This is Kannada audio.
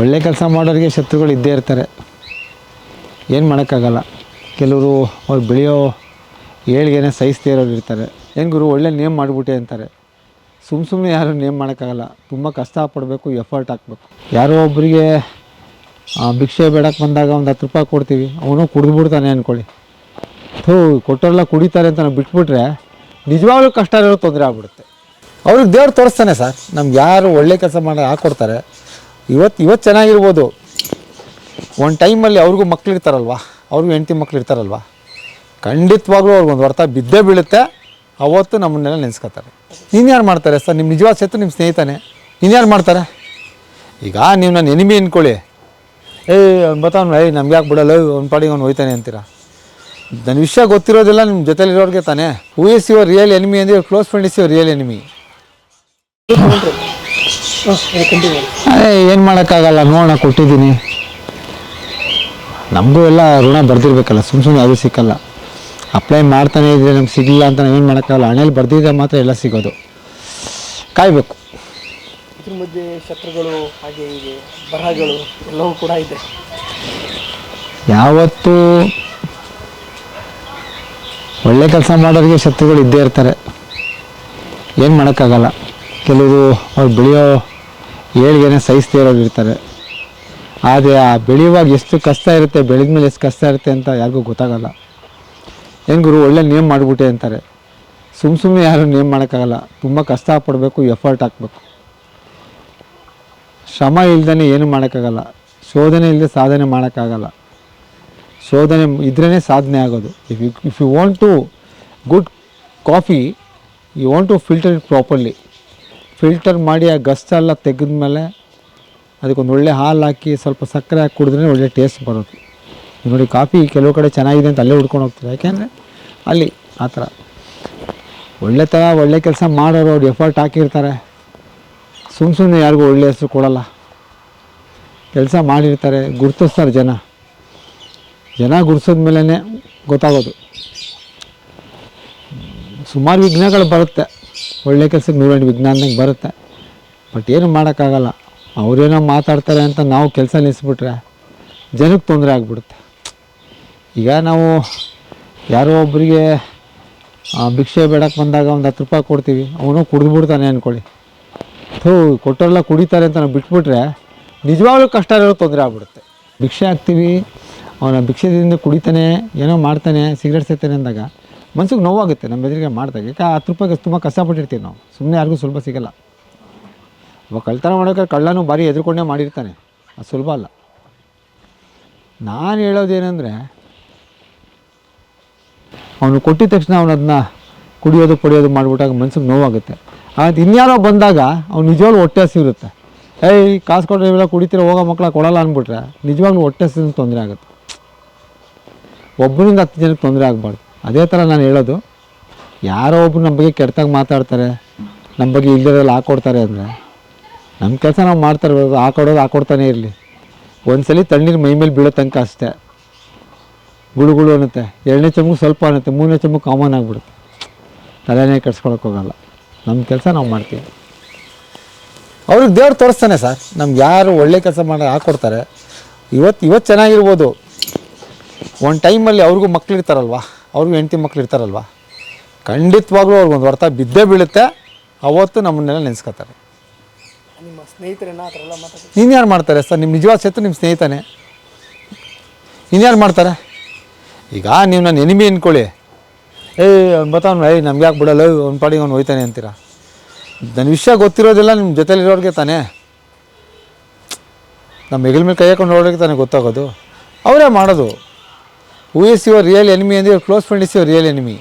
ಒಳ್ಳೆ ಕೆಲಸ ಮಾಡೋರಿಗೆ ಶತ್ರುಗಳು ಇದ್ದೇ ಇರ್ತಾರೆ. ಏನು ಮಾಡೋಕ್ಕಾಗಲ್ಲ. ಕೆಲವರು ಅವ್ರು ಬೆಳೆಯೋ ಏಳಿಗೆನೆ ಸಹಿಸ್ತೇ ಇರೋರು ಇರ್ತಾರೆ. ಏನು ಗುರು, ಒಳ್ಳೆ ನೇಮ್ ಮಾಡಿಬಿಟ್ಟೆ ಅಂತಾರೆ. ಸುಮ್ಮ ಸುಮ್ಮನೆ ಯಾರು ನೇಮ್ ಮಾಡೋಕ್ಕಾಗಲ್ಲ. ತುಂಬ ಕಷ್ಟಪಡಬೇಕು ಎಫರ್ಟ್ ಹಾಕ್ಬೇಕು. ಯಾರೋ ಒಬ್ಬರಿಗೆ ಭಿಕ್ಷೆ ಬೇಡಕ್ಕೆ ಬಂದಾಗ ಒಂದು ಹತ್ತು ರೂಪಾಯಿ ಕೊಡ್ತೀವಿ. ಅವನು ಕುಡಿದ್ಬಿಡ್ತಾನೆ ಅಂದ್ಕೊಳ್ಳಿ ಥೂ ಕೊಟ್ಟರೆಲ್ಲ ಕುಡಿತಾರೆ ಅಂತ ನಾವು ಬಿಟ್ಬಿಟ್ರೆ ನಿಜವಾಗ್ಲೂ ಕಷ್ಟ ಇರೋ ತೊಂದರೆ ಆಗ್ಬಿಡುತ್ತೆ. ಅವ್ರಿಗೆ ದೇವ್ರು ತೋರಿಸ್ತಾನೆ ಸರ್ ನಮ್ಗೆ ಯಾರು ಒಳ್ಳೆ ಕೆಲಸ ಮಾಡಿ ಹಾಕ್ಕೊಡ್ತಾರೆ ಇವತ್ತು ಇವತ್ತು ಚೆನ್ನಾಗಿರ್ಬೋದು. ಒಂದು ಟೈಮಲ್ಲಿ ಅವ್ರಿಗೂ ಮಕ್ಳು ಇರ್ತಾರಲ್ವ? ಅವ್ರಿಗೂ ಹೆಂಡತಿ ಮಕ್ಳು ಇರ್ತಾರಲ್ವಾ? ಖಂಡಿತವಾಗ್ಲೂ ಅವ್ರಿಗೊಂದು ಹೊರ್ತ ಬಿದ್ದೇ ಬೀಳುತ್ತೆ. ಅವತ್ತು ನಮ್ಮನ್ನೆಲ್ಲ ನೆನೆಸ್ಕೊತಾರೆ. ನೀನು ಯಾರು ಮಾಡ್ತಾರೆ ಸರ್? ನಿಮ್ಮ ನಿಜವಾದ ಶತ್ರು ನಿಮ್ಮ ಸ್ನೇಹಿತನೇ. ಇನ್ಯಾರು ಯಾರು ಮಾಡ್ತಾರೆ? ಈಗ ನೀವು ನನ್ನ ಎನಿಮಿ ಅಂದ್ಕೊಳ್ಳಿ ಏಯ್ ಅವ್ನು ಬರ್ತಾವ್ನು ಏಯ್ ನಮ್ಗೆ ಯಾಕೆ ಬಿಡಲ್ಲ? ಅವ್ನ ಪಾಡಿಗೆ ಅವ್ನು ಹೋಯ್ತಾನೆ ಅಂತೀರಾ? ನನ್ನ ವಿಷಯ ಗೊತ್ತಿರೋದಿಲ್ಲ ನಿಮ್ಮ ಜೊತೆಲಿರೋರಿಗೆ ತಾನೇ. Who is your real enemy ಅಂದರೆ close friend is your real enemy ಏನು ಮಾಡೋಕ್ಕಾಗಲ್ಲ ನೋಡೋಣ ಕೊಟ್ಟಿದ್ದೀನಿ. ನಮಗೂ ಎಲ್ಲ ಋಣ ಬರ್ದಿರ್ಬೇಕಲ್ಲ ಸುಮ್ ಸುಮ್ಮನೆ ಅದು ಸಿಕ್ಕಲ್ಲ. ಅಪ್ಲೈ ಮಾಡ್ತಾನೆ ಇದ್ರೆ ನಮ್ಗೆ ಸಿಗಲಿಲ್ಲ ಅಂತ ನಾವೇನು ಮಾಡೋಕ್ಕಾಗಲ್ಲ ಹಣೆಯಲ್ಲಿ ಬರ್ದಿದ್ರೆ ಮಾತ್ರ ಎಲ್ಲ ಸಿಗೋದು. ಕಾಯಬೇಕು. ಇದ್ರ ಮಧ್ಯೆ ಶತ್ರುಗಳು ಹಾಗೆ ಹೀಗೆ ಬರಹಗಳು ಎಲ್ಲವೂ ಕೂಡ ಇದೆ. ಯಾವತ್ತೂ ಒಳ್ಳೆ ಕೆಲಸ ಮಾಡೋರಿಗೆ ಶತ್ರುಗಳು ಇದ್ದೇ ಇರ್ತಾರೆ. ಏನು ಮಾಡೋಕ್ಕಾಗಲ್ಲ. ಕೆಲವರು ಅವ್ರು ಬೆಳೆಯೋ ಏಳಿಗೆನೆ ಸಹಿಸ್ತೇ ಇರೋರು ಇರ್ತಾರೆ. ಆದರೆ ಆ ಬೆಳೆಯುವಾಗ ಎಷ್ಟು ಕಷ್ಟ ಇರುತ್ತೆ, ಬೆಳೆದ ಮೇಲೆ ಎಷ್ಟು ಕಷ್ಟ ಇರುತ್ತೆ ಅಂತ ಯಾರಿಗೂ ಗೊತ್ತಾಗಲ್ಲ. ಏನು ಗುರು, ಒಳ್ಳೆ ನೇಮ್ ಮಾಡಿಬಿಟ್ಟೆ ಅಂತಾರೆ. ಸುಮ್ಮ ಸುಮ್ಮನೆ ಯಾರು ನೇಮ್ ಮಾಡೋಕ್ಕಾಗಲ್ಲ. ತುಂಬ ಕಷ್ಟಪಡಬೇಕು ಎಫರ್ಟ್ ಹಾಕಬೇಕು. ಶ್ರಮ ಇಲ್ಲದೇ ಏನು ಮಾಡೋಕ್ಕಾಗಲ್ಲ. ಶೋಧನೆ ಇಲ್ಲದೆ ಸಾಧನೆ ಮಾಡೋಕ್ಕಾಗಲ್ಲ. ಶೋಧನೆ ಇದ್ರೇ ಸಾಧನೆ ಆಗೋದು. If you if you want to good coffee you want to filter it properly filter ಮಾಡಿ ಆ ಗಸ್ತ ಎಲ್ಲ ತೆಗೆದ್ಮೇಲೆ ಅದಕ್ಕೊಂದು ಒಳ್ಳೆ ಹಾಲು ಹಾಕಿ ಸ್ವಲ್ಪ ಸಕ್ಕರೆ ಹಾಕಿ ಕುಡಿದ್ರೆ ಒಳ್ಳೆ ಟೇಸ್ಟ್ ಬರುತ್ತೆ. ನೋಡಿ ಕಾಫಿ ಕೆಲವು ಕಡೆ ಚೆನ್ನಾಗಿದೆ ಅಂತ ಅಲ್ಲೇ ಹುಡ್ಕೊಂಡು ಹೋಗ್ತಾರೆ. ಯಾಕೆಂದರೆ ಅಲ್ಲಿ ಆ ಥರ. ಒಳ್ಳೆ ಥರ ಒಳ್ಳೆ ಕೆಲಸ ಮಾಡೋರು ಅವ್ರು ಎಫರ್ಟ್ ಹಾಕಿರ್ತಾರೆ. ಸುಮ್ಮ ಸುಮ್ಮನೆ ಯಾರಿಗೂ ಒಳ್ಳೆ ಹೆಸರು ಕೊಡಲ್ಲ. ಕೆಲಸ ಮಾಡಿರ್ತಾರೆ, ಗುರ್ತಿಸ್ತಾರೆ ಜನ. ಜನ ಗುರ್ಸೋದ ಮೇಲೇ ಗೊತ್ತಾಗೋದು. ಸುಮಾರು ವಿಘ್ನಗಳು ಬರುತ್ತೆ. ಒಳ್ಳೆ ಕೆಲಸಕ್ಕೆ ನೂರೆಂಟು ವಿಜ್ಞಾನದಾಗ ಬರುತ್ತೆ. ಬಟ್ ಏನು ಮಾಡೋಕ್ಕಾಗಲ್ಲ. ಅವರೇನೋ ಮಾತಾಡ್ತಾರೆ ಅಂತ ನಾವು ಕೆಲಸ ನಿಲ್ಲಿಸ್ಬಿಟ್ರೆ ಜನಕ್ಕೆ ತೊಂದರೆ ಆಗಿಬಿಡುತ್ತೆ. ಈಗ ನಾವು ಯಾರೋ ಒಬ್ಬರಿಗೆ ಭಿಕ್ಷೆ ಬೇಡಕ್ಕೆ ಬಂದಾಗ ಒಂದು ಹತ್ತು ರೂಪಾಯಿ ಕೊಡ್ತೀವಿ. ಅವನು ಕುಡಿದ್ಬಿಡ್ತಾನೆ ಅಂದ್ಕೊಳ್ಳಿ ಥೂ ಕೊಟ್ಟರೆಲ್ಲ ಕುಡಿತಾರೆ ಅಂತ ನಾವು ಬಿಟ್ಬಿಟ್ರೆ ನಿಜವಾಗ್ಲೂ ಕಷ್ಟ ಇರೋ ತೊಂದರೆ ಆಗ್ಬಿಡುತ್ತೆ. ಭಿಕ್ಷೆ ಹಾಕ್ತೀವಿ. ಅವನ ಭಿಕ್ಷೆದಿಂದ ಕುಡಿತಾನೆ, ಏನೋ ಮಾಡ್ತಾನೆ, ಸಿಗರೇಟ್ ಸೇತಾನೆ ಅಂದಾಗ ಮನ್ಸಿಗೆ ನೋವಾಗುತ್ತೆ, ನಮ್ಮ ಎದುರಿಗೆ ಮಾಡಿದಾಗ. ಯಾಕೆ, ಹತ್ತು ರೂಪಾಯಿಗೆ ತುಂಬ ಕಷ್ಟಪಟ್ಟಿರ್ತೀವಿ ನಾವು. ಸುಮ್ಮನೆ ಯಾರಿಗೂ ಸುಲಭ ಸಿಗಲ್ಲ. ಅವ ಕಳ್ತನ ಮಾಡೋಕೆ ಕಳ್ಳನೂ ಭಾರಿ ಎದುರುಕೊಂಡೇ ಮಾಡಿರ್ತಾನೆ. ಅದು ಸುಲಭ ಅಲ್ಲ. ನಾನು ಹೇಳೋದೇನೆಂದರೆ, ಅವನು ಕೊಟ್ಟಿದ ತಕ್ಷಣ ಅವನು ಅದನ್ನ ಕುಡಿಯೋದು, ಪಡಿಯೋದು ಮಾಡಿಬಿಟ್ಟಾಗ ಮನ್ಸಿಗೆ ನೋವಾಗುತ್ತೆ. ಅದು ಇನ್ಯಾರೋ ಬಂದಾಗ ಅವ್ನು ನಿಜವಾಗ್ಲೂ ಹೊಟ್ಟೆ ಹಸಿರುತ್ತೆ ಏಯ್, ಕಾಸು ಕೊಟ್ಟರೆ ಇವೆಲ್ಲ ಕುಡಿತೀರ, ಹೋಗೋ ಮಕ್ಕಳ ಕೊಡಲ್ಲ ಅಂದ್ಬಿಟ್ರೆ ನಿಜವಾಗ್ಲೂ ಹೊಟ್ಟೆ ಹಸಿದಿಂದ ತೊಂದರೆ ಆಗುತ್ತೆ. ಒಬ್ಬರಿಂದ ಹತ್ತು ಜನಕ್ಕೆ ತೊಂದರೆ ಆಗಬಾರ್ದು. ಅದೇ ಥರ ನಾನು ಹೇಳೋದು, ಯಾರೋ ಒಬ್ರು ನಮ್ಮ ಬಗ್ಗೆ ಕೆಟ್ಟದಾಗ ಮಾತಾಡ್ತಾರೆ ನಮ್ಮ ಬಗ್ಗೆ ಇಲ್ದಿರೋಲ್ಲ ಹಾಕ್ಕೊಡ್ತಾರೆ ಅಂದರೆ ನಮ್ಮ ಕೆಲಸ ನಾವು ಮಾಡ್ತಾರೆ ಇರ್ಬೋದು ಹಾಕೊಡೋದು ಹಾಕೊಡ್ತಾನೆ ಇರಲಿ. ಸಲ ತಣ್ಣೀರು ಮೈ ಮೇಲೆ ಬೀಳೋ ತನಕ ಅಷ್ಟೇ. ಗುಳು ಗುಳು ಅನ್ನುತ್ತೆ. ಎರಡನೇ ಚಮಕ್ ಸ್ವಲ್ಪ ಅನ್ನುತ್ತೆ, ಮೂರನೇ ಚಮಕ್ ಕಾಮನ್ ಆಗಿಬಿಡುತ್ತೆ. ತಲೆನೇ ಕೆಡ್ಸ್ಕೊಳಕ್ಕೆ ಹೋಗಲ್ಲ. ನಮ್ಮ ಕೆಲಸ ನಾವು ಮಾಡ್ತೀವಿ. ಅವ್ರಿಗೆ ದೇವ್ರು ತೋರಿಸ್ತಾನೆ ಸರ್. ನಮ್ಗೆ ಯಾರು ಒಳ್ಳೆ ಕೆಲಸ ಮಾಡಿ ಹಾಕ್ಕೊಡ್ತಾರೆ ಇವತ್ತು ಇವತ್ತು ಚೆನ್ನಾಗಿರ್ಬೋದು. ಒಂದು ಟೈಮಲ್ಲಿ ಅವ್ರಿಗೂ ಮಕ್ಳಿರ್ತಾರಲ್ವಾ? ಅವ್ರಿಗೂ ಹೆಂಡತಿ ಮಕ್ಳು ಇರ್ತಾರಲ್ವ? ಖಂಡಿತವಾಗ್ಲೂ ಅವ್ರಿಗೊಂದು ಹೊರ್ತ ಬಿದ್ದೇ ಬೀಳುತ್ತೆ. ಅವತ್ತು ನಮ್ಮನ್ನೆಲ್ಲ ನೆನೆಸ್ಕೊತಾರೆ. ನಿಮ್ಮ ಸ್ನೇಹಿತರೇನ ಆ ಥರ ಎಲ್ಲ ಮಾತಾಡ್ತಾರೆ? ನೀನು ಯಾರು ಮಾಡ್ತಾರೆ ಸರ್? ನಿಮ್ಮ ನಿಜವಾದ ಶತ್ರು ನಿಮ್ಮ ಸ್ನೇಹಿತನೇ. ನೀನು ಯಾರು ಮಾಡ್ತಾರೆ? ಈಗ ನೀವು ನನ್ನ ಎನಿಮಿ ಅಂದ್ಕೊಳ್ಳಿ ಏಯ್ ಅವ್ನು ಬರ್ತಾವ್ನು ಏಯ್ ನಮ್ಗೆ ಯಾಕೆ ಬಿಡಲ್ಲ? ಅವ್ನ ಪಾಡಿಗೆ ಅವ್ನು ಹೋಯ್ತಾನೆ ಅಂತೀರಾ? ನನ್ನ ವಿಷಯ ಗೊತ್ತಿರೋದಿಲ್ಲ ನಿಮ್ಮ ಜೊತೆಲಿರೋರಿಗೆ ತಾನೇ. ನಮ್ಮ ಹೆಗಲ ಮೇಲೆ ಕೈ ಹಾಕೊಂಡು ತಾನೇ ಗೊತ್ತಾಗೋದು. ಅವರೇ ಮಾಡೋದು. Who is your real enemy ಅಂದರೆ close friend is your real enemy